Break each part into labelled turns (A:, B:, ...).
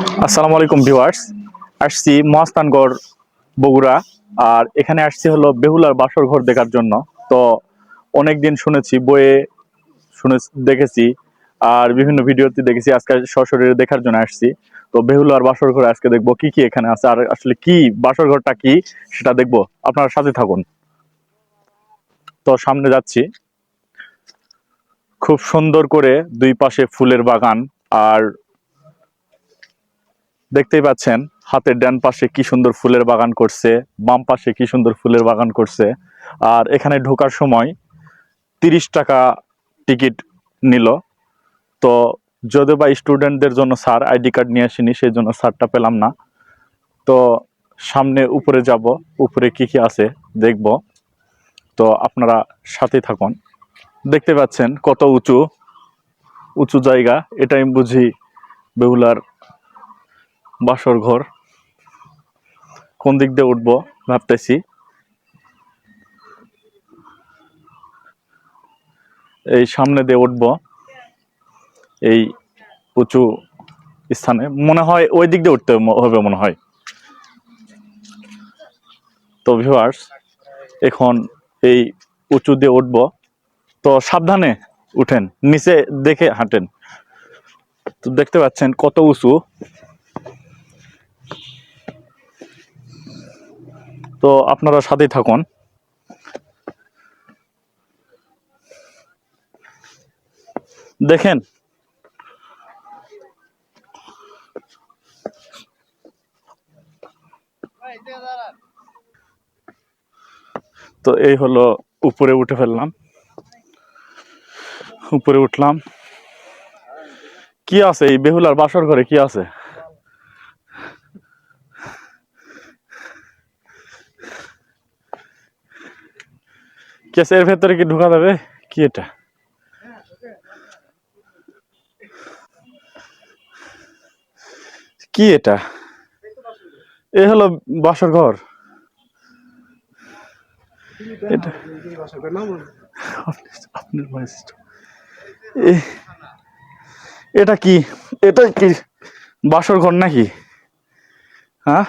A: আসসালামু আলাইকুম ভিউয়ার্স। আসছি মহাস্থানগড়, বগুড়া। আর এখানে আসছি হলো বেহুলার বাসর ঘর দেখার জন্য। তো অনেকদিন শুনেছি, বইয়ে শুনে দেখেছি। আর বিভিন্ন ভিডিওতে দেখেছি, আজকে সশরীরে দেখার জন্য আসছি। তো বেহুলার বাসর ঘর আজকে দেখব কি কি এখানে আছে। আর আসলে কি বাসর ঘরটা কি, সেটা দেখব। আপনারা সাথে থাকুন। তো সামনে যাচ্ছি। খুব সুন্দর করে দুই পাশে ফুলের বাগান। আর দেখতেই পাচ্ছেন হাতের ডান পাশে কি সুন্দর ফুলের বাগান করছে, বাম পাশে কি সুন্দর ফুলের বাগান করছে। আর এখানে ঢোকার সময় তিরিশ টাকা টিকিট নিল। তো যদিও বা স্টুডেন্টদের জন্য স্যার আইডি কার্ড নিয়ে আসিনি, সেই জন্য স্যারটা পেলাম না। তো সামনে উপরে যাব, উপরে কি কি আছে দেখব। তো আপনারা সাথে থাকুন। দেখতে পাচ্ছেন কত উঁচু উঁচু জায়গা, এটাই বুঝি বেহুলার বাসর ঘর। কোন দিক দিয়ে উঠবো ভাবতেছি। এই সামনে দিয়ে উঠবো। এই উঁচু স্থানে। মনে হয় ওই দিক দিয়ে উঠতে হবে মনে হয়। তো ভিউয়ার্স এখন এই উঁচু দিয়ে উঠব। তো সাবধানে উঠেন, নিচে দেখে হাঁটেন। তো দেখতে পাচ্ছেন কত উঁচু। তো আপনারা সাথেই থাকুন। দেখেন। তো এই হলো উপরে উঠে ফেললাম। উপরে উঠলাম। কি আছে? এই বেহুলার বাসর ঘরে কি আছে? কেসের ভেতরে কি ঢোকা যাবে? কি এটা? কি এটা? এ হলো বাসর ঘর। এটা কি? এটা কি বাসর ঘর নাকি? হ্যাঁ?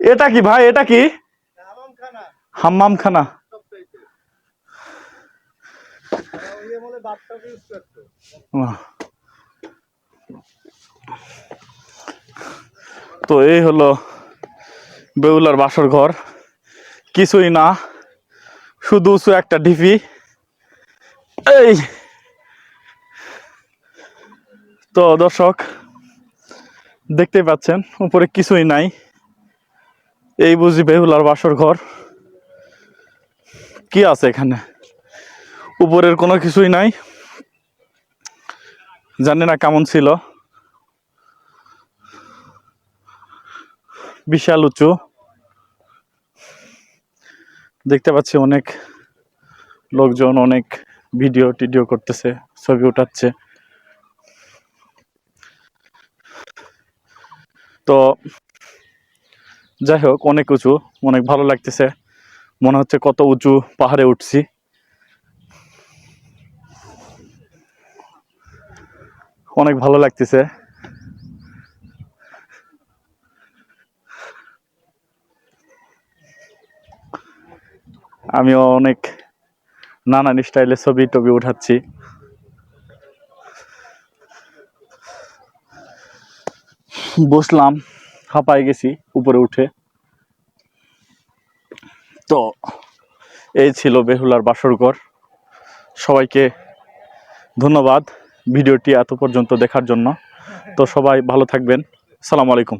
A: এটা কি ভাই? এটা কি? হাম্মাম খানা তো এই হলো বেউলার বাসর ঘর। কিছুই না শুধু উঁচু একটা ঢিপি। এই। তো দর্শক দেখতেই পাচ্ছেন উপরে কিছুই নাই। এই বুঝি বেহুলার বাসর ঘর। কি আছে এখানে? উপরের কোনো কিছুই নাই। জানি না কেমন ছিল। বিশাল উঁচু। দেখতে পাচ্ছি অনেক লোকজন অনেক ভিডিও টিডিও করতেছে, ছবি উঠাচ্ছে। তো যাই হোক অনেক উঁচু, অনেক ভালো লাগতেছে। মনে হচ্ছে কত উঁচু পাহাড়ে উঠছি। অনেক ভালো লাগতেছে। আমিও অনেক নানান স্টাইলে ছবি টবি উঠাচ্ছি। বসলাম। হাঁপায় গেছি, উপরে উঠে। তো, এই ছিল বেহুলার বাসরঘর সবাইকে ধন্যবাদ ভিডিওটি এত পর্যন্ত দেখার জন্য। তো সবাই ভালো থাকবেন। সালাম আলাইকুম।